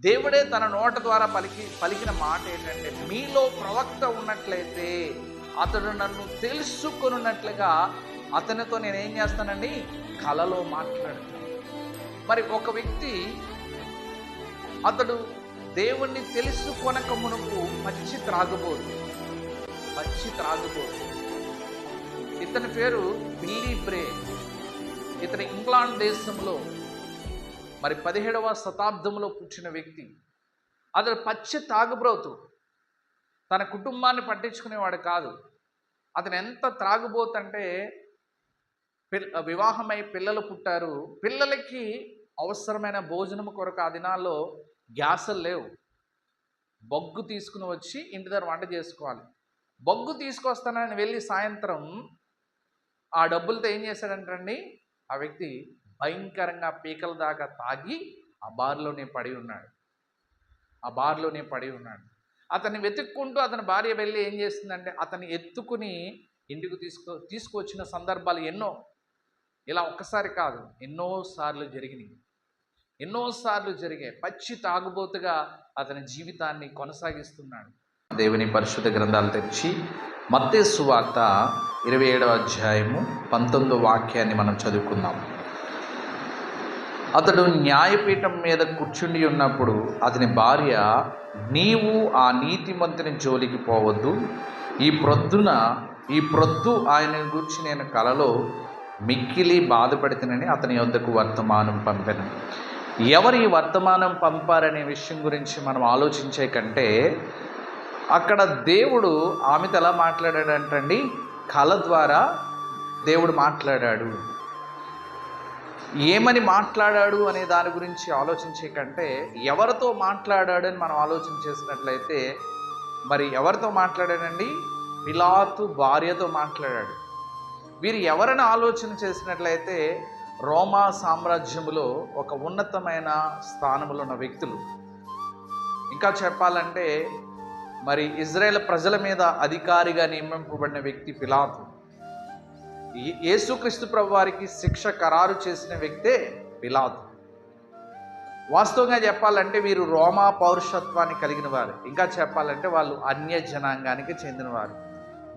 దేవుడే తన నోట ద్వారా పలికి పలికిన మాట ఏంటంటే మీలో ప్రవక్త ఉన్నట్లయితే అతడు నన్ను తెలుసుకున్నట్లుగా అతనితో నేను ఏం చేస్తానండి? కలలో మాట్లాడతాను. మరి ఒక వ్యక్తి అతడు దేవుణ్ణి తెలుసుకొనక మునుపు పచ్చి త్రాగుబోదు. పచ్చి త్రాగుబోదు. ఇతని పేరు బిల్లీ బ్రే ఇతను ఇంగ్లాండ్ దేశంలో మరి పదిహేడవ శతాబ్దంలో పుట్టిన వ్యక్తి. అతడు పచ్చి తాగుబ్రోతు. తన కుటుంబాన్ని పట్టించుకునేవాడు కాదు. అతను ఎంత త్రాగుబోతంటే పిల్ వివాహమై పిల్లలు పుట్టారు. పిల్లలకి అవసరమైన భోజనం కొరకు ఆ దినాల్లో గ్యాసులు లేవు. బొగ్గు తీసుకుని వచ్చి ఇంటి దగ్గర వంట చేసుకోవాలి. బొగ్గు తీసుకొస్తానని వెళ్ళి సాయంత్రం ఆ డబ్బులతో ఏం చేశాడంటండి? ఆ వ్యక్తి భయంకరంగా పీకల దాకా తాగి ఆ బార్లోనే పడి ఉన్నాడు. ఆ బార్లోనే పడి ఉన్నాడు. అతన్ని వెతుక్కుంటూ అతని భార్య వెళ్ళి ఏం చేస్తుందంటే అతన్ని ఎత్తుకుని ఇంటికి తీసుకో తీసుకొచ్చిన సందర్భాలు ఎన్నో. ఇలా ఒక్కసారి కాదు ఎన్నోసార్లు జరిగినాయి. ఎన్నోసార్లు జరిగాయి. పచ్చి తాగుబోతుగా అతని జీవితాన్ని కొనసాగిస్తున్నాడు. దేవుని పరిశుద్ధ గ్రంథాలు తెచ్చి మత్తే సువార్త ఇరవై ఏడవ అధ్యాయము పంతొమ్మిదో వాక్యాన్ని మనం చదువుకుందాం. అతడు న్యాయపీఠం మీద కూర్చుండి ఉన్నప్పుడు అతని భార్య నీవు ఆ నీతిమంతుని జోలికి పోవద్దు. ఈ ప్రొద్దున ఈ ప్రొద్దు ఆయన గురించి నేను కలలో మిక్కిలి బాధపడుతునని అతని వద్దకు వర్తమానం పంపాను. ఎవరు ఈ వర్తమానం పంపారనే విషయం గురించి మనం ఆలోచించే కంటే అక్కడ దేవుడు ఆమెతో ఎలా మాట్లాడాడంటండి? కళ ద్వారా దేవుడు మాట్లాడాడు. ఏమని మాట్లాడాడు అనే దాని గురించి ఆలోచించే కంటే ఎవరితో మాట్లాడాడు అని మనం ఆలోచన చేసినట్లయితే మరి ఎవరితో మాట్లాడాడండి? పిలాతు భార్యతో మాట్లాడాడు. వీరు ఎవరిని ఆలోచన చేసినట్లయితే రోమా సామ్రాజ్యములో ఒక ఉన్నతమైన స్థానంలో ఉన్న వ్యక్తులు. ఇంకా చెప్పాలంటే మరి ఇజ్రాయెల్ ప్రజల మీద అధికారిగా నియమింపబడిన వ్యక్తి పిలాతు. యేసుక్రీస్తు ప్రభు వారికి శిక్ష ఖరారు చేసిన వ్యక్తే పిలాదు వాస్తవంగా చెప్పాలంటే వీరు రోమా పౌరుషత్వాన్ని కలిగిన వారు. ఇంకా చెప్పాలంటే వాళ్ళు అన్య జనాంగానికి చెందినవారు.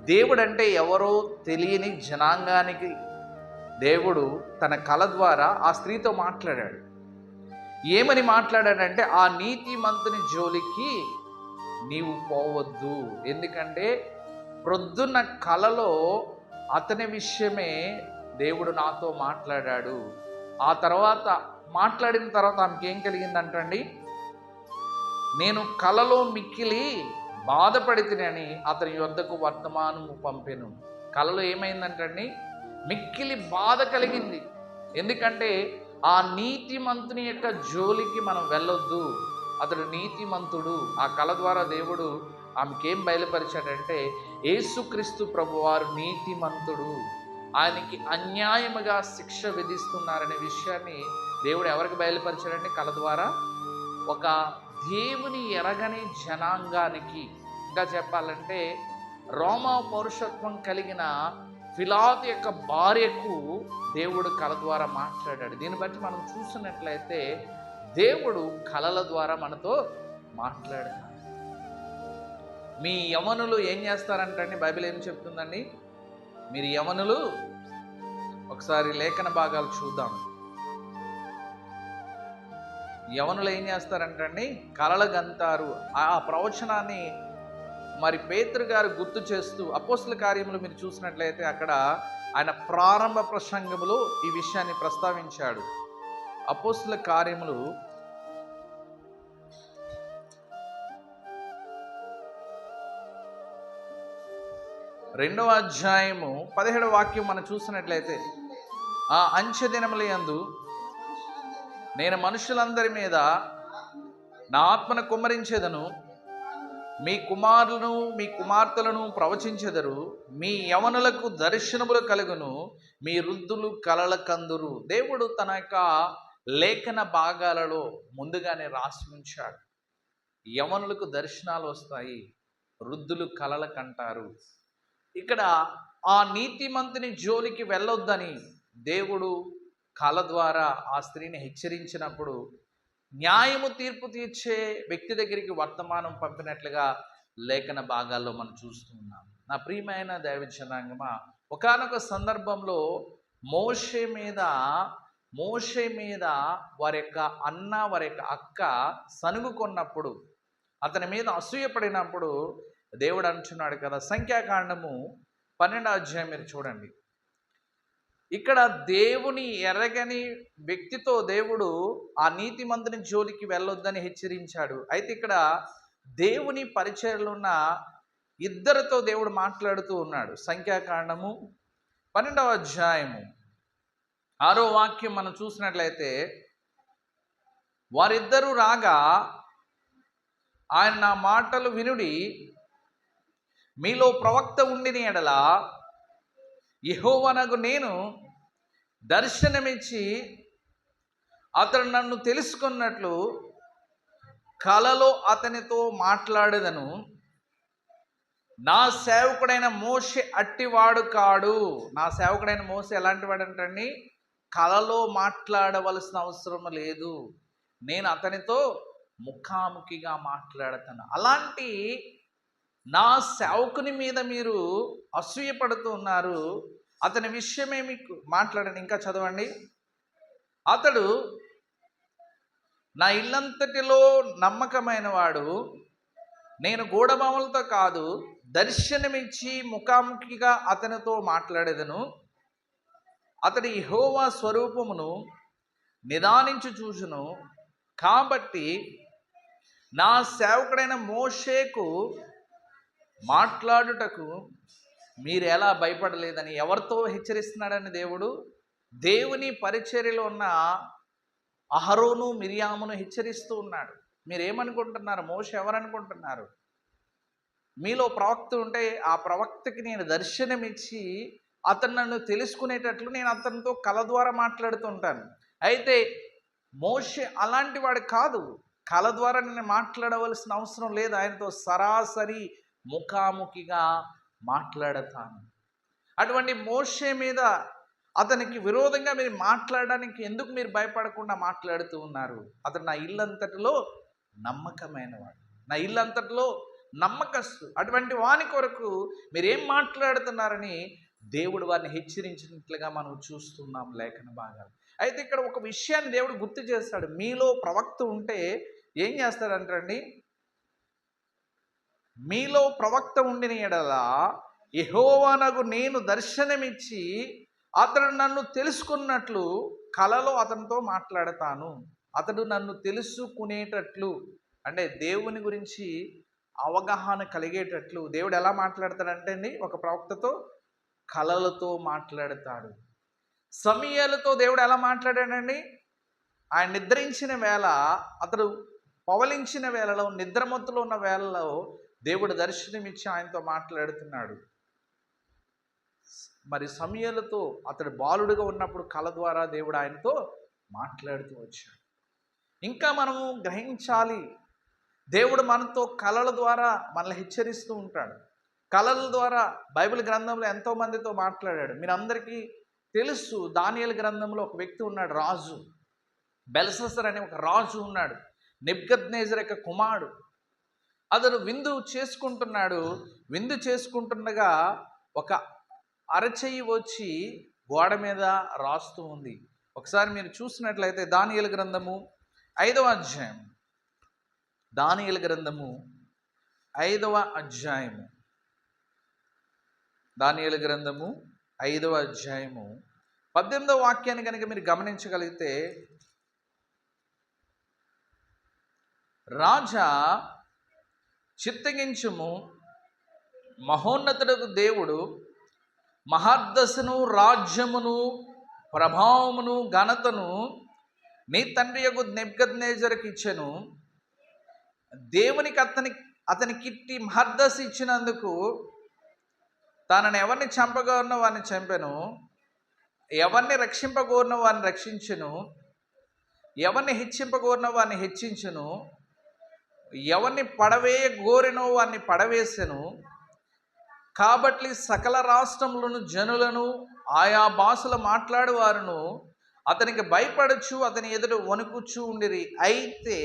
దేవుడు అంటే ఎవరో తెలియని జనాంగానికి దేవుడు తన కళ ద్వారా ఆ స్త్రీతో మాట్లాడాడు. ఏమని మాట్లాడాడంటే ఆ నీతిమంతుని జోలికి నీవు పోవద్దు. ఎందుకంటే ప్రొద్దున్న కలలో అతని విషయమే దేవుడు నాతో మాట్లాడాడు. ఆ తర్వాత మాట్లాడిన తర్వాత ఆమెకి ఏం కలిగిందంటండి? నేను కలలో మిక్కిలి బాధపడితేనని అతని యొద్దకు వర్తమానము పంపెను. కలలో ఏమైందంటండి? మిక్కిలి బాధ కలిగింది. ఎందుకంటే ఆ నీతిమంతుని యొక్క జోలికి మనం వెళ్ళొద్దు. అతడు నీతిమంతుడు. ఆ కళ ద్వారా దేవుడు ఆమెకేం బయలుపరిచాడంటే యేసుక్రీస్తు ప్రభువారు నీతిమంతుడు. ఆయనకి అన్యాయముగా శిక్ష విధిస్తున్నారనే విషయాన్ని దేవుడు ఎవరికి బయలుపరిచాడంటే కళ ద్వారా ఒక దేవుని ఎరగని జనాంగానికి. ఇంకా చెప్పాలంటే రోమా పౌరుషత్వం కలిగిన ఫిలాత్ యొక్క భార్యకు దేవుడు కళ ద్వారా మాట్లాడాడు. దీన్ని బట్టి మనం చూసినట్లయితే దేవుడు కళల ద్వారా మనతో మాట్లాడాడు. మీ యవనులు ఏం చేస్తారంటండి బైబిల్ ఏం చెప్తుందండి? మీరు యవనులు ఒకసారి లేఖన భాగాలు చూద్దాం. యవనులు ఏం చేస్తారంటండి కలలు గంతారు. ఆ ప్రవచనాన్ని మరి పేతురు గారు గుర్తు చేస్తూ అపోస్తుల కార్యములు మీరు చూసినట్లయితే అక్కడ ఆయన ప్రారంభ ప్రసంగములో ఈ విషయాన్ని ప్రస్తావించాడు. అపోస్తుల కార్యములు రెండవ అధ్యాయము పదిహేడవ వాక్యం మనం చూసినట్లయితే ఆ అంచె దినముల యందు నేను మనుషులందరి మీద నా ఆత్మను కుమ్మరించేదను మీ కుమారులను మీ కుమార్తెలను ప్రవచించెదరు మీ యవనులకు దర్శనములు కలుగును మీ వృద్ధులు కలల కందురు. దేవుడు తన యొక్క లేఖన భాగాలలో ముందుగానే రాసి ఉంచాడు. యవనులకు దర్శనాలు వస్తాయి వృద్ధులు కలల కంటారు. ఇక్కడ ఆ నీతిమంతుని జోలికి వెళ్ళొద్దని దేవుడు కళ ద్వారా ఆ స్త్రీని హెచ్చరించినప్పుడు న్యాయము తీర్పు తీర్చే వ్యక్తి దగ్గరికి వర్తమానం పంపినట్లుగా లేఖన భాగాల్లో మనం చూస్తున్నాం నా ప్రియమైన దైవజనాంగమ ఒకనొక ఒకానొక సందర్భంలో మోషే మీద మోషే మీద వారి యొక్క అన్న వారి యొక్క అక్క సనుగు కొన్నప్పుడు అతని మీద అసూయపడినప్పుడు దేవుడు అంటున్నాడు కదా సంఖ్యాకాండము పన్నెండో అధ్యాయం మీరు చూడండి. ఇక్కడ దేవుని ఎరగని వ్యక్తితో దేవుడు ఆ నీతి మంత్రిని జోలికి వెళ్ళొద్దని హెచ్చరించాడు. అయితే ఇక్కడ దేవుని పరిచయలో ఉన్న ఇద్దరితో దేవుడు మాట్లాడుతూ ఉన్నాడు. సంఖ్యాకాండము పన్నెండవ అధ్యాయము ఆరో వాక్యం మనం చూసినట్లయితే వారిద్దరూ రాగా ఆయన నా మాటలు వినుడి మీలో ప్రవక్త ఉండిన ఎడల యహోవనకు నేను దర్శనమిచ్చి అతడు నన్ను తెలుసుకున్నట్లు కలలో అతనితో మాట్లాడదను. నా సేవకుడైన మోషే అట్టివాడు కాడు. నా సేవకుడైన మోసే ఎలాంటి వాడు అంటండి కలలో మాట్లాడవలసిన అవసరం లేదు. నేను అతనితో ముఖాముఖిగా మాట్లాడతాను. అలాంటి నా సేవకుని మీద మీరు అసూయపడుతూ ఉన్నారు. అతని విషయమే మీకు మాట్లాడండి ఇంకా చదవండి. అతడు నా ఇల్లంతటిలో నమ్మకమైన వాడు నేను గూఢభాములతో కాదు దర్శనమిచ్చి ముఖాముఖిగా అతనితో మాట్లాడేదను. అతడి హోవా స్వరూపమును నిదానించి చూసును కాబట్టి నా సేవకుడైన మోషేకు మాట్లాడుటకు మీరు ఎలా భయపడలేదని ఎవరితో హెచ్చరిస్తున్నాడని దేవుడు? దేవుని పరిచర్యలో ఉన్న అహరోను మిరియామును హెచ్చరిస్తూ ఉన్నాడు. మీరేమనుకుంటున్నారు? మోష ఎవరనుకుంటున్నారు? మీలో ప్రవక్త ఉంటే ఆ ప్రవక్తకి నేను దర్శనమిచ్చి అతను నన్ను తెలుసుకునేటట్లు నేను అతనితో కళ ద్వారా మాట్లాడుతుంటాను. అయితే మోష అలాంటి వాడు కాదు. కళ ద్వారా నేను మాట్లాడవలసిన అవసరం లేదు. ఆయనతో సరాసరి ముఖాముఖిగా మాట్లాడతాను. అటువంటి మోషే మీద అతనికి విరోధంగా మీరు మాట్లాడడానికి ఎందుకు మీరు భయపడకుండా మాట్లాడుతూ ఉన్నారు? అతను నా ఇల్లంతటిలో నమ్మకమైనవాడు. నా ఇల్లంతటిలో నమ్మకస్తు. అటువంటి వాని కొరకు మీరేం మాట్లాడుతున్నారని దేవుడు వారిని హెచ్చరించినట్లుగా మనం చూస్తున్నాం లేఖన భాగాలు. అయితే ఇక్కడ ఒక విషయాన్ని దేవుడు గుర్తు చేస్తాడు. మీలో ప్రవక్త ఉంటే ఏం చేస్తాడంటండి మీలో ప్రవక్త ఉండిన ఎడల యహోవానకు నేను దర్శనమిచ్చి అతడు నన్ను తెలుసుకున్నట్లు కలలో అతనితో మాట్లాడతాను. అతడు నన్ను తెలుసుకునేటట్లు అంటే దేవుని గురించి అవగాహన కలిగేటట్లు దేవుడు ఎలా మాట్లాడతాడంటే అండి ఒక ప్రవక్తతో కలలతో మాట్లాడతాడు. సమయాలతో దేవుడు ఎలా మాట్లాడాడండి? ఆయన నిద్రించిన వేళ అతడు పవలించిన వేళలో నిద్రమత్తులో ఉన్న వేళలో దేవుడు దర్శనమిచ్చి ఆయనతో మాట్లాడుతున్నాడు. మరి సమయాలతో అతడు బాలుడుగా ఉన్నప్పుడు కళ ద్వారా దేవుడు ఆయనతో మాట్లాడుతూ వచ్చాడు. ఇంకా మనము గ్రహించాలి దేవుడు మనతో కళల ద్వారా మనల్ని హెచ్చరిస్తూ ఉంటాడు. కళల ద్వారా బైబిల్ గ్రంథంలో ఎంతోమందితో మాట్లాడాడు. మీరందరికీ తెలుసు దానియల గ్రంథంలో ఒక వ్యక్తి ఉన్నాడు రాజు. బెల్ససర్ అనే ఒక రాజు ఉన్నాడు. నిబ్గద్నేజర్ యొక్క కుమారుడు. అతను విందు చేసుకుంటున్నాడు. విందు చేసుకుంటుండగా ఒక అరచెయ్యి వచ్చి గోడ మీద రాస్తూ ఉంది. ఒకసారి మీరు చూసినట్లయితే దానియల గ్రంథము ఐదవ అధ్యాయం. దానియల గ్రంథము ఐదవ అధ్యాయము. దానియల గ్రంథము ఐదవ అధ్యాయము. పద్దెనిమిదవ వాక్యాన్ని కనుక మీరు గమనించగలిగితే రాజా చిత్తగించుము. మహోన్నతుడకు దేవుడు మహర్దశను రాజ్యమును ప్రభావమును ఘనతను నీ తండ్రి యొక్క నెబ్గద్నేజర్కి ఇచ్చెను. దేవునికి అతని అతనికిట్టి మహర్దశ ఇచ్చినందుకు తనని ఎవరిని చంపగోరిన వారిని చంపెను. ఎవరిని రక్షింపగోరిన వారిని రక్షించెను. ఎవరిని హెచ్చింపగోరిన వారిని హెచ్చించును. ఎవరిని పడవే గోరెనో వారిని పడవేసెను. కాబట్టి సకల రాష్ట్రములను జనులను ఆయా భాషలు మాట్లాడేవారును. అతనికి భయపడచ్చు అతని ఎదుట వణుకుచ్చు ఉండిరి. అయితే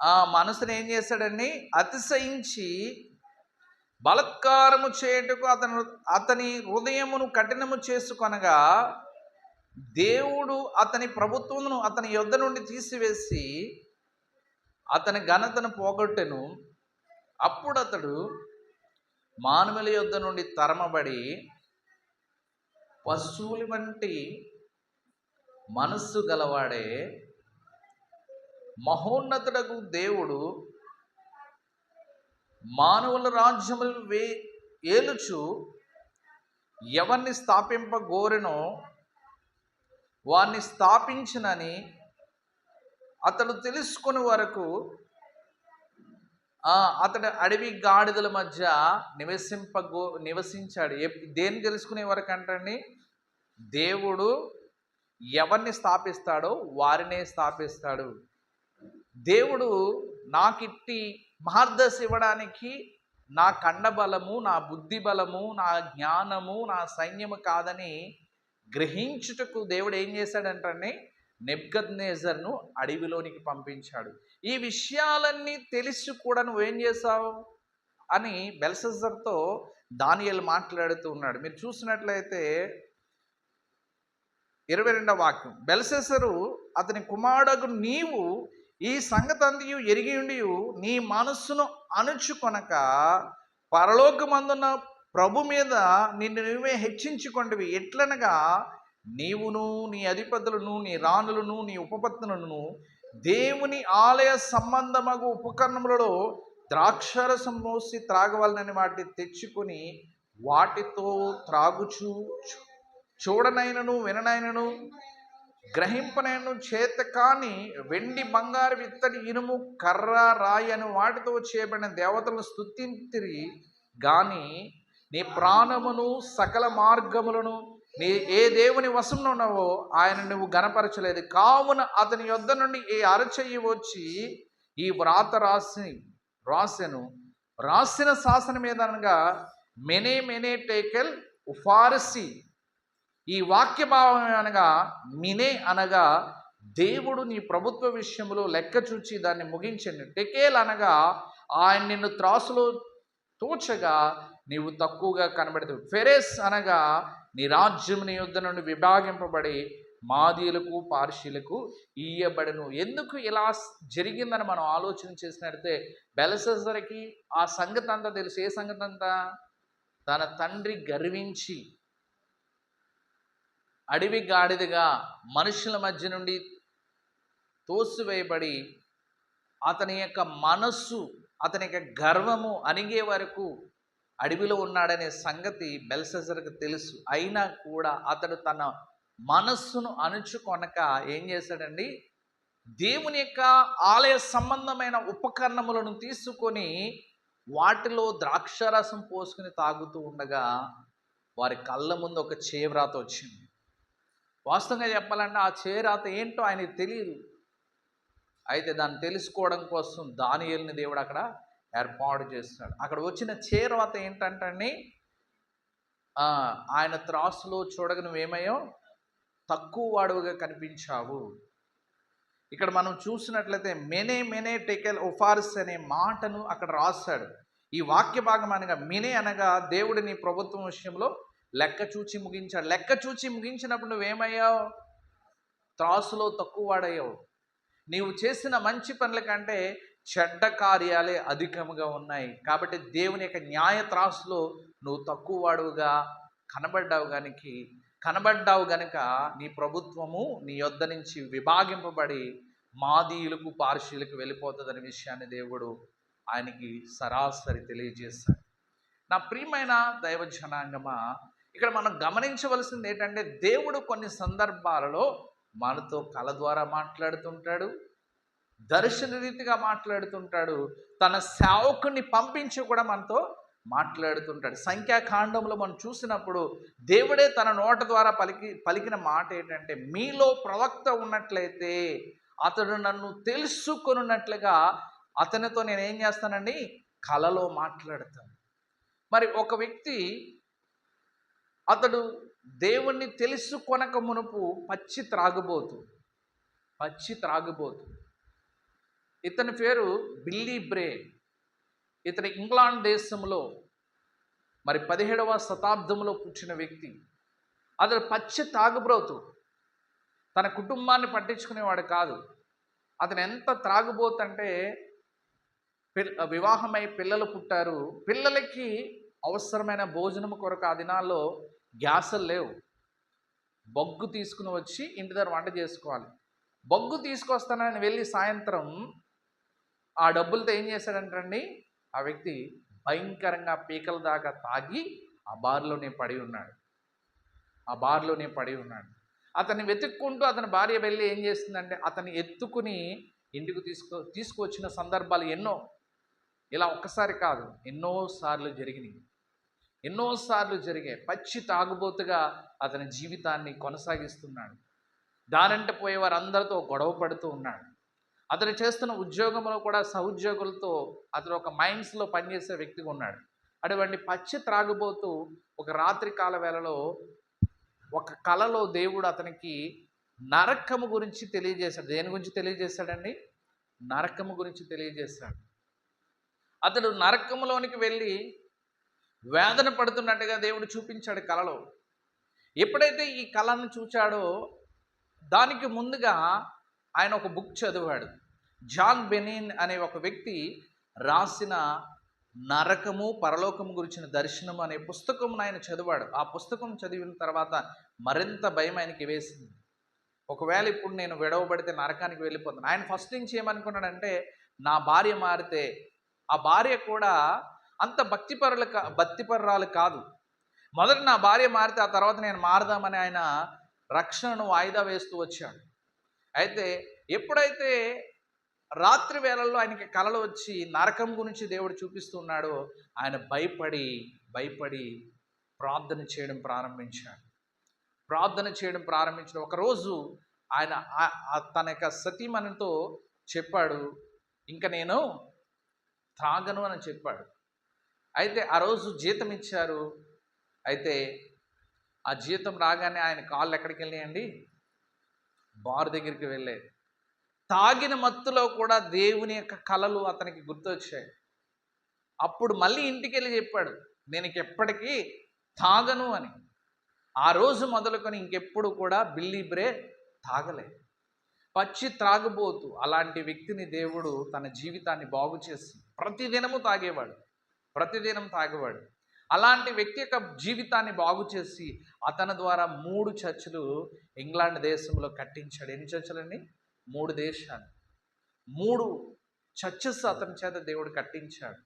ఆ మనసుని ఏం చేశాడండి? అతిశయించి బలత్కారము చేయుటకు అతను అతని హృదయమును కఠినము చేసుకొనగా దేవుడు అతని ప్రభుత్వమును అతని యొద్ద నుండి తీసివేసి అతని ఘనతను పోగొట్టెను. అప్పుడు అతడు మానవుల యొద్ద నుండి తరమబడి పశువుల వంటి మనస్సు గలవాడే మహోన్నతుడకు దేవుడు మానవుల రాజ్యములు వే ఏలుచు ఎవరిని స్థాపింపగోరెనో వారిని స్థాపించినని అతడు తెలుసుకుని వరకు అతడు అడవి గాడిదల మధ్య నివసింపగో నివసించాడు. దేని దేన్ని తెలుసుకునే వరకు అంటండి? దేవుడు ఎవరిని స్థాపిస్తాడో వారినే స్థాపిస్తాడు. దేవుడు నాకిట్టి మార్గదర్శ ఇవ్వడానికి నా కండబలము నా బుద్ధి బలము నా జ్ఞానము నా సైన్యము కాదని గ్రహించుటకు దేవుడు ఏం చేశాడంటే నెబ్గద్నేజర్ను అడవిలోనికి పంపించాడు. ఈ విషయాలన్నీ తెలిసి కూడా నువ్వేం చేసావు అని బెల్సెజర్తో దానియల్ మాట్లాడుతూ ఉన్నాడు. మీరు చూసినట్లయితే ఇరవై రెండవ వాక్యం. బెల్సెసరు అతని కుమారుడు నీవు ఈ సంగతందియు ఎరిగి ఉండి నీ మనస్సును అణుచుకొనక పరలోకమందున్న ప్రభు మీద నిన్ను నువ్వే హెచ్చించుకొంటివి ఎట్లనగా నీవును నీ అధిపతులను నీ రాణులను నీ ఉపపత్నులను దేవుని ఆలయ సంబంధమగు ఉపకరణములలో ద్రాక్షరసం మోసి త్రాగవలనని వాటిని తెచ్చుకొని వాటితో త్రాగుచు చూ- చూడనైనను విననైనను గ్రహింపనైనను చేత కాని వెండి బంగారు విత్తడి ఇనుము కర్ర రాయి అని వాటితో చేయబడిన దేవతలను స్తుతింతిరి. గాని నీ ప్రాణమును సకల మార్గములను నీ ఏ దేవుని వశంలో ఉన్నావో ఆయన నువ్వు గనపరచలేదు కావున అతని యొద్ద నుండి ఏ అరచెయ్యి వచ్చి ఈ వ్రాత రాసి రాసెను. రాసిన శాసనం ఏదనగా మెనే మెనే టేకెల్ ఉఫారసి. ఈ వాక్య భావం అనగా మినే అనగా దేవుడు నీ ప్రభుత్వ విషయంలో లెక్క చూచి దాన్ని ముగించండి. టెకేల్ అనగా ఆయన నిన్ను త్రాసులో తోచగా నీవు తక్కువగా కనబడతావు ఫెరెస్ అనగా నీ రాజ్యం నీ యుద్ధ నుండి విభాగింపబడి మాదీయులకు పార్షీలకు ఇయ్యబడను. ఎందుకు ఇలా జరిగిందని మనం ఆలోచన చేసినట్లయితే బెలసరికి ఆ సంగతి అంతా తెలుసు. ఏ సంగతి అంతా? తన తండ్రి గర్వించి అడవి గాడిదగా మనుషుల మధ్య నుండి తోసివేయబడి అతని యొక్క మనస్సు అతని యొక్క గర్వము అణిగే వరకు అడవిలో ఉన్నాడనే సంగతి బెల్సెజర్కి తెలుసు. అయినా కూడా అతడు తన మనస్సును అణుచుకొనక ఏం చేశాడండి? దేవుని యొక్క ఆలయ సంబంధమైన ఉపకరణములను తీసుకొని వాటిలో ద్రాక్షరసం పోసుకుని తాగుతూ ఉండగా వారి కళ్ళ ముందు ఒక చేవ్రాత వచ్చింది. వాస్తవంగా చెప్పాలంటే ఆ చేరాత ఏంటో ఆయనకు తెలియదు అయితే దాన్ని తెలుసుకోవడం కోసం దానియల్ని దేవుడు అక్కడ ఏర్పాటు చేస్తున్నాడు. అక్కడ వచ్చిన చేరాత ఏంటంటే ఆయన త్రాసులో చూడగా నువ్వేమయ్యో తక్కువ వాడుగా కనిపించావు. ఇక్కడ మనం చూసినట్లయితే మెనే మెనే టెకెల్ ఒఫార్స్ అనే మాటను అక్కడ రాశాడు. ఈ వాక్య భాగం అనగా మినే అనగా దేవుడు నీ ప్రభుత్వం విషయంలో లెక్క చూచి ముగించాడు. లెక్క చూచి ముగించినప్పుడు నువ్వేమయ్యావు త్రాసులో తక్కువ వాడయ్యావు. నీవు చేసిన మంచి పనుల కంటే చెడ్డ కార్యాలే అధికముగా ఉన్నాయి. కాబట్టి దేవుని యొక్క న్యాయ త్రాసులో నువ్వు తక్కువ వాడుగా కనబడ్డావు గనికి కనబడ్డావు గనుక నీ ప్రభుత్వము నీ యొద్ద నుంచి విభాగింపబడి మాదీయులకు పార్షీలకు వెళ్ళిపోతుందనే విషయాన్ని దేవుడు ఆయనకి సరాసరి తెలియజేశాడు. నా ప్రియమైన దైవ జనాంగమా ఇక్కడ మనం గమనించవలసింది ఏంటంటే దేవుడు కొన్ని సందర్భాలలో మనతో కళ ద్వారా మాట్లాడుతుంటాడు దర్శన రీతిగా మాట్లాడుతుంటాడు. తన సేవకుని పంపించి కూడా మనతో మాట్లాడుతుంటాడు. సంఖ్యాకాండంలో మనం చూసినప్పుడు దేవుడే తన నోట ద్వారా పలికి పలికిన మాట ఏంటంటే మీలో ప్రవక్త ఉన్నట్లయితే అతడు నన్ను తెలుసుకొనున్నట్లుగా అతనితో నేను ఏం చేస్తానండి? కలలో మాట్లాడతాను. మరి ఒక వ్యక్తి అతడు దేవుణ్ణి తెలుసుకొనక మునుపు పచ్చి త్రాగుబోతు పచ్చి త్రాగుబోతు. ఇతని పేరు బిల్లీ బ్రే ఇతని ఇంగ్లాండ్ దేశంలో మరి పదిహేడవ శతాబ్దంలో పుట్టిన వ్యక్తి. అతను పచ్చి తాగుబ్రోతు. తన కుటుంబాన్ని పట్టించుకునేవాడు కాదు. అతను ఎంత త్రాగుబోతంటే వివాహమై పిల్లలు పుట్టారు. పిల్లలకి అవసరమైన భోజనం కొరకు ఆ దినాల్లో గ్యాసులు లేవు. బొగ్గు తీసుకుని వచ్చి ఇంటి దగ్గర వంట చేసుకోవాలి. బొగ్గు తీసుకొస్తానని వెళ్ళి సాయంత్రం ఆ డబ్బులతో ఏం చేశాడంటండి? ఆ వ్యక్తి భయంకరంగా పీకల దాకా తాగి ఆ బార్లోనే పడి ఉన్నాడు. ఆ బార్లోనే పడి ఉన్నాడు. అతన్ని వెతుక్కుంటూ అతని భార్య వెళ్ళి ఏం చేస్తుందంటే అతన్ని ఎత్తుకుని ఇంటికి తీసుకో తీసుకువచ్చిన సందర్భాలు ఎన్నో. ఇలా ఒక్కసారి కాదు ఎన్నోసార్లు జరిగినాయి. ఎన్నోసార్లు జరిగాయి. పచ్చి తాగుబోతుగా అతని జీవితాన్ని కొనసాగిస్తున్నాడు. దానంటే పోయే వారందరితో గొడవ పడుతూ ఉన్నాడు. అతను చేస్తున్న ఉద్యోగంలో కూడా సహోద్యోగులతో అతను ఒక మైండ్స్లో పనిచేసే వ్యక్తిగా ఉన్నాడు. అటువంటి పచ్చి త్రాగుబోతూ ఒక రాత్రి కాల వేళలో ఒక కళలో దేవుడు అతనికి నరకము గురించి తెలియజేశాడు. దేని గురించి తెలియజేశాడండి? నరకము గురించి తెలియజేశాడు. అతడు నరకములోనికి వెళ్ళి వేదన పడుతున్నట్టుగా దేవుడు చూపించాడు కళలో ఎప్పుడైతే ఈ కళను చూచాడో దానికి ముందుగా ఆయన ఒక బుక్ చదివాడు. జాన్ బెనిన్ అనే ఒక వ్యక్తి రాసిన నరకము పరలోకము గురించిన దర్శనం అనే పుస్తకం ఆయన చదివాడు. ఆ పుస్తకం చదివిన తర్వాత మరింత భయం ఆయనకి వేసింది. ఒకవేళ ఇప్పుడు నేను విడవబడితే నరకానికి వెళ్ళిపోతాను. ఆయన ఫస్ట్ నుంచి ఏమనుకున్నాడంటే నా భార్య మారితే ఆ భార్య కూడా అంత భక్తిపరులు కా భక్తిపరురాలు కాదు. మొదట నా భార్య మారితే ఆ తర్వాత నేను మారదామని ఆయన రక్షణను వాయిదా వేస్తూ వచ్చాడు. అయితే ఎప్పుడైతే రాత్రి వేళల్లో ఆయనకి కలలు వచ్చి నరకం గురించి దేవుడు చూపిస్తున్నాడో ఆయన భయపడి భయపడి ప్రార్థన చేయడం ప్రారంభించాడు. ప్రార్థన చేయడం ప్రారంభించిన ఒకరోజు ఆయన తన యొక్క సతీమణితో చెప్పాడు ఇంకా నేను త్రాగను అని చెప్పాడు. అయితే ఆ రోజు జీతం ఇచ్చారు. అయితే ఆ జీతం రాగానే ఆయన కాళ్ళు ఎక్కడికి వెళ్ళాయండి బార్ దగ్గరికి వెళ్ళే. తాగిన మత్తులో కూడా దేవుని యొక్క కళలు అతనికి గుర్తొచ్చాయి. అప్పుడు మళ్ళీ ఇంటికి వెళ్ళి చెప్పాడు నేను ఎప్పటికీ తాగను అని. ఆ రోజు మొదలుకొని ఇంకెప్పుడు కూడా బిల్లీ బ్రే తాగలే. పచ్చి త్రాగబోతు అలాంటి వ్యక్తిని దేవుడు తన జీవితాన్ని బాగు చేసి ప్రతిదినము తాగేవాడు. ప్రతిదినం తాగేవాడు. అలాంటి వ్యక్తి యొక్క జీవితాన్ని బాగు చేసి అతని ద్వారా మూడు చర్చిలు ఇంగ్లాండ్ దేశంలో కట్టించాడు. ఎన్ని చర్చలండి మూడు దేశాలు. మూడు చర్చెస్ అతని చేత దేవుడు కట్టించాడు.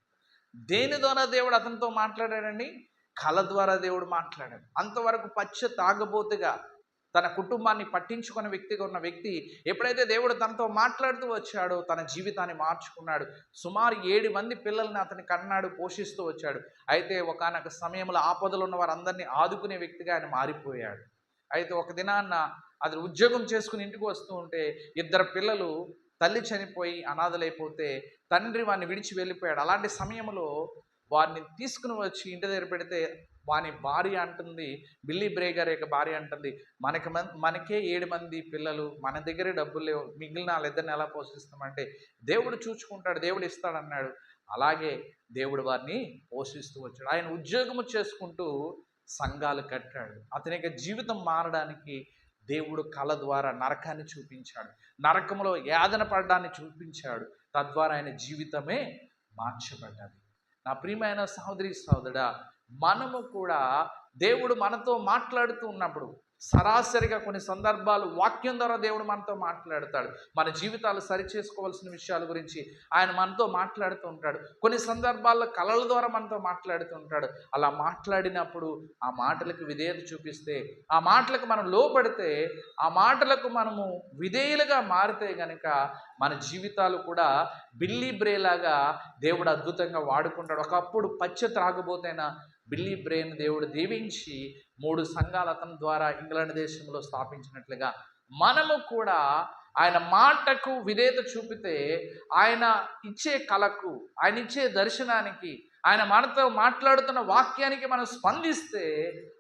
దేని ద్వారా దేవుడు అతనితో మాట్లాడాడండి? కళ ద్వారా దేవుడు మాట్లాడాడు. అంతవరకు పచ్చ తాగబోతుగా తన కుటుంబాన్ని పట్టించుకున్న వ్యక్తిగా ఉన్న వ్యక్తి ఎప్పుడైతే దేవుడు తనతో మాట్లాడుతూ వచ్చాడో తన జీవితాన్ని మార్చుకున్నాడు. సుమారు ఏడు మంది పిల్లల్ని అతని కన్నాడు పోషిస్తూ వచ్చాడు. అయితే ఒకనొక సమయంలో ఆపదలు ఉన్న వారందరినీ ఆదుకునే వ్యక్తిగా ఆయన మారిపోయాడు. అయితే ఒక దినాన్న అతను ఉద్యోగం చేసుకుని ఇంటికి వస్తూ ఉంటే ఇద్దరు పిల్లలు తల్లి చనిపోయి అనాథలైపోతే తండ్రి వాడిని విడిచి వెళ్ళిపోయాడు. అలాంటి సమయంలో వారిని తీసుకుని వచ్చి ఇంటి దగ్గర పెడితే వాని భార్య అంటుంది బిల్లీ బ్రేగర్ యొక్క భార్య అంటుంది మనకి మనకే ఏడు మంది పిల్లలు మన దగ్గరే డబ్బులు లేవు మిగిలిన వాళ్ళిద్దరిని ఎలా పోషిస్తామంటే దేవుడు చూచుకుంటాడు దేవుడు ఇస్తాడన్నాడు. అలాగే దేవుడు వారిని పోషిస్తూ వచ్చాడు. ఆయన ఉద్యోగము చేసుకుంటూ సంఘాలు కట్టాడు. అతని యొక్క జీవితం మారడానికి దేవుడు కళ ద్వారా నరకాన్ని చూపించాడు. నరకంలో యాదన పడడాన్ని చూపించాడు. తద్వారా ఆయన జీవితమే మార్చబడ్డది. నా ప్రియమైన సహోదరి సహోదరా మనము కూడా దేవుడు మనతో మాట్లాడుతూ ఉన్నప్పుడు సరాసరిగా కొన్ని సందర్భాలు వాక్యం ద్వారా దేవుడు మనతో మాట్లాడతాడు. మన జీవితాలు సరిచేసుకోవాల్సిన విషయాల గురించి ఆయన మనతో మాట్లాడుతూ ఉంటాడు. కొన్ని సందర్భాల్లో కళల ద్వారా మనతో మాట్లాడుతూ ఉంటాడు. అలా మాట్లాడినప్పుడు ఆ మాటలకు విధేయత చూపిస్తే ఆ మాటలకు మనం లోపడితే ఆ మాటలకు మనము విధేయులుగా మారితే గనక మన జీవితాలు కూడా బిల్లీ బ్రేలాగా దేవుడు అద్భుతంగా వాడుకుంటాడు. ఒకప్పుడు పచ్చ త్రాగబోతైన బిల్లీ బ్రెయిన్ దేవుడు దీవించి మూడు సంఘాలు అతని ద్వారా ఇంగ్లాండ్ దేశంలో స్థాపించినట్లుగా మనము కూడా ఆయన మాటకు విధేత చూపితే ఆయన ఇచ్చే కళకు ఆయన ఇచ్చే దర్శనానికి ఆయన మనతో మాట్లాడుతున్న వాక్యానికి మనం స్పందిస్తే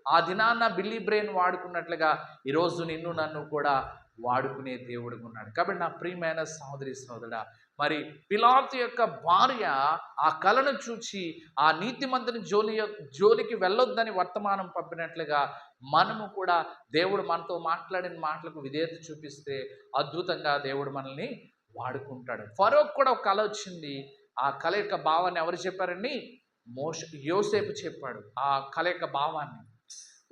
ఆ దినాన్న బిల్లీ బ్రెయిన్ వాడుకున్నట్లుగా ఈరోజు నిన్ను నన్ను కూడా వాడుకునే దేవుడు ఉన్నాడు. కాబట్టి నా ప్రియమైన సహోదరి సహోదరుడా మరి పిలాతు యొక్క భార్య ఆ కళను చూచి ఆ నీతిమంతుని జోలి జోలికి వెళ్ళొద్దని వర్తమానం పంపినట్లుగా మనము కూడా దేవుడు మనతో మాట్లాడిన మాటలకు విధేయత చూపిస్తే అద్భుతంగా దేవుడు మనల్ని వాడుకుంటాడు. ఫరోక్ కూడా ఒక కళ వచ్చింది. ఆ కళ యొక్క భావాన్ని ఎవరు చెప్పారండి? మోష యోసేపు చెప్పాడు ఆ కళ యొక్క భావాన్ని.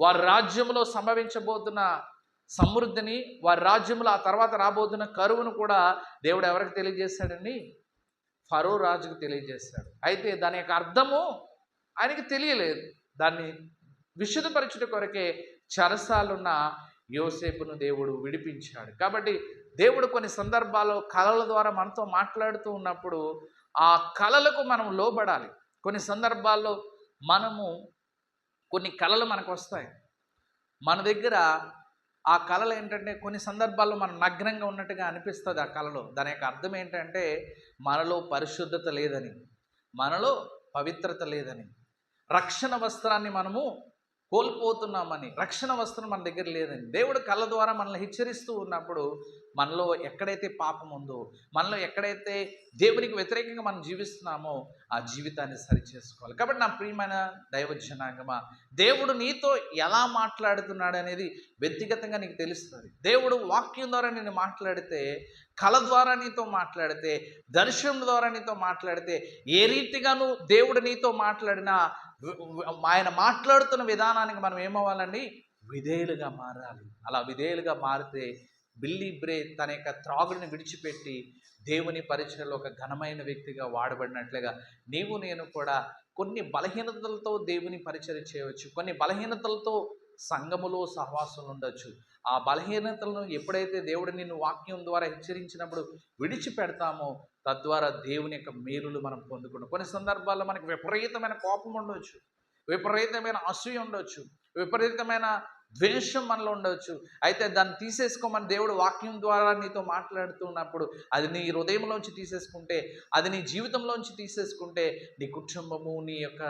వారి రాజ్యంలో సంభవించబోతున్న సమృద్ధిని వారి రాజ్యంలో ఆ తర్వాత రాబోతున్న కరువును కూడా దేవుడు ఎవరికి తెలియజేశాడండి? ఫరో రాజుకు తెలియజేశాడు. అయితే దాని యొక్క అర్థము ఆయనకి తెలియలేదు. దాన్ని విశుద్ధపరచుట కొరకే చరసాలున్న యోసేపును దేవుడు విడిపించాడు. కాబట్టి దేవుడు కొన్ని సందర్భాల్లో కళల ద్వారా మనతో మాట్లాడుతూ ఉన్నప్పుడు ఆ కళలకు మనం లోబడాలి. కొన్ని సందర్భాల్లో మనము కొన్ని కళలు మనకు వస్తాయి. మన దగ్గర ఆ కళలు ఏంటంటే కొన్ని సందర్భాల్లో మనం నగ్నంగా ఉన్నట్టుగా అనిపిస్తుంది ఆ కళలో. దాని యొక్క అర్థం ఏంటంటే మనలో పరిశుద్ధత లేదని మనలో పవిత్రత లేదని రక్షణ వస్త్రాన్ని మనము కోల్పోతున్నామని రక్షణ వస్త్రం మన దగ్గర లేదని దేవుడు కళ్ళ ద్వారా మనల్ని హెచ్చరిస్తూ ఉన్నప్పుడు మనలో ఎక్కడైతే పాపం ఉందో మనలో ఎక్కడైతే దేవునికి వ్యతిరేకంగా మనం జీవిస్తున్నామో ఆ జీవితాన్ని సరిచేసుకోవాలి. కాబట్టి నా ప్రియమైన దైవజనాంగమా దేవుడు నీతో ఎలా మాట్లాడుతున్నాడు అనేది వ్యక్తిగతంగా నీకు తెలుస్తుంది. దేవుడు వాక్యం ద్వారా నేను మాట్లాడితే కళ ద్వారా నీతో మాట్లాడితే దర్శనం ద్వారా నీతో మాట్లాడితే ఏ రీతిగా నువ్వు దేవుడు నీతో మాట్లాడినా ఆయన మాట్లాడుతున్న విధానానికి మనం ఏమవ్వాలండి? విధేయులుగా మారాలి. అలా విధేయులుగా మారితే బిల్లీ బ్రే తన యొక్క త్రాగుడిని విడిచిపెట్టి దేవుని పరిచయలో ఒక ఘనమైన వ్యక్తిగా వాడబడినట్లుగా నీవు నేను కూడా కొన్ని బలహీనతలతో దేవుని పరిచయం చేయవచ్చు. కొన్ని బలహీనతలతో సంఘములో సహవాసం ఉండొచ్చు. ఆ బలహీనతలను ఎప్పుడైతే దేవుడు నిన్ను వాక్యం ద్వారా హెచ్చరించినప్పుడు విడిచిపెడతామో తద్వారా దేవుని యొక్క మేలులు మనం పొందుకుంటాం. కొన్ని సందర్భాల్లో మనకి విపరీతమైన కోపం ఉండవచ్చు విపరీతమైన అసూయ ఉండొచ్చు విపరీతమైన ద్వేషం మనలో ఉండవచ్చు అయితే దాన్ని తీసేసుకోమని దేవుడు వాక్యం ద్వారా నీతో మాట్లాడుతున్నప్పుడు అది నీ హృదయంలోంచి తీసేసుకుంటే అది నీ జీవితంలోంచి తీసేసుకుంటే నీ కుటుంబము నీ యొక్క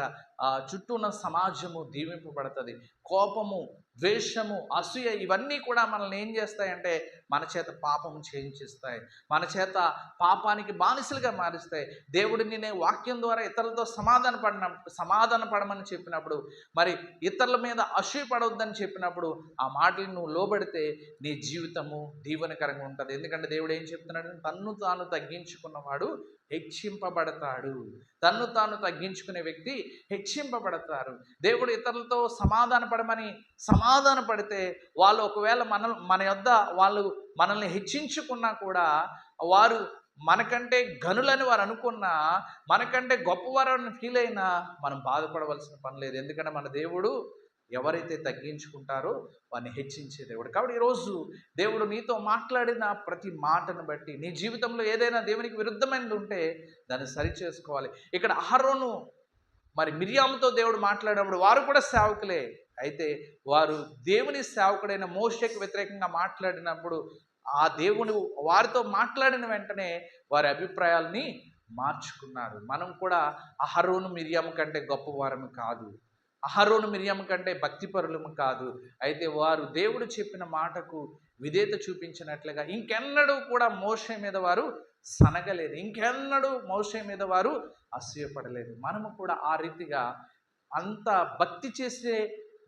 చుట్టూ ఉన్న సమాజము దీవింపబడుతుంది. కోపము ద్వేషము అసూయ ఇవన్నీ కూడా మనల్ని ఏం చేస్తాయంటే మన చేత పాపం చేయించిస్తాయి. మన చేత పాపానికి బానిసలుగా మారుస్తాయి. దేవుడిని నేను వాక్యం ద్వారా ఇతరులతో సమాధాన పడిన సమాధాన పడమని చెప్పినప్పుడు మరి ఇతరుల మీద అసూయ పడవద్దని చెప్పినప్పుడు ఆ మాటలు నువ్వు లోబడితే నీ జీవితము దీవెనకరంగా ఉంటుంది. ఎందుకంటే దేవుడు ఏం చెప్తున్నాడు? తన్ను తాను తగ్గించుకున్నవాడు హెచ్చింపబడతాడు. తన్ను తాను తగ్గించుకునే వ్యక్తి హెచ్చింపబడతారు. దేవుడు ఇతరులతో సమాధాన పడమని సమాధాన పడితే వాళ్ళు ఒకవేళ మన మన యొద్ద వాళ్ళు మనల్ని హెచ్చించుకున్నా కూడా వారు మనకంటే గనులని వారు అనుకున్నా మనకంటే గొప్పవారని ఫీల్ అయినా మనం బాధపడవలసిన పని లేదు. ఎందుకంటే మన దేవుడు ఎవరైతే తగ్గించుకుంటారో వారిని హెచ్చించే దేవుడు. కాబట్టి ఈరోజు దేవుడు నీతో మాట్లాడిన ప్రతి మాటను బట్టి నీ జీవితంలో ఏదైనా దేవునికి విరుద్ధమైనది ఉంటే దాన్ని సరిచేసుకోవాలి. ఇక్కడ అహరోను మరి మిరియాముతో దేవుడు మాట్లాడినప్పుడు వారు కూడా సేవకులే. అయితే వారు దేవుని సేవకుడైన మోషకు వ్యతిరేకంగా మాట్లాడినప్పుడు ఆ దేవుని వారితో మాట్లాడిన వెంటనే వారి అభిప్రాయాల్ని మార్చుకున్నారు. మనం కూడా అహరోను మిరియాము కంటే గొప్పవారం కాదు. అహరోను మిరియం కంటే భక్తిపరులము కాదు. అయితే వారు దేవుడు చెప్పిన మాటకు విధేత చూపించినట్లుగా ఇంకెన్నడూ కూడా మోస మీద వారు సనగలేదు. ఇంకెన్నడూ మోస మీద వారు అసూయపడలేదు. మనము కూడా ఆ రీతిగా అంత భక్తి చేసే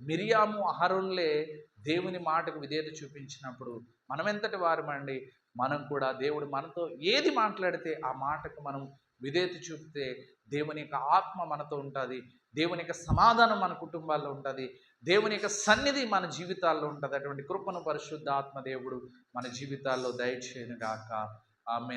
మిరియాము అహరులే దేవుని మాటకు విధేత చూపించినప్పుడు మనమెంతటి వారమండి? మనం కూడా దేవుడు మనతో ఏది మాట్లాడితే ఆ మాటకు మనం విధేత చూపితే దేవుని యొక్క ఆత్మ మనతో ఉంటుంది. దేవుని యొక్క సమాధానం మన కుటుంబాల్లో ఉంటుంది. దేవుని యొక్క సన్నిధి మన జీవితాల్లో ఉంటుంది. అటువంటి కృపను పరిశుద్ధ ఆత్మదేవుడు మన జీవితాల్లో దయచేయను గాక. ఆమె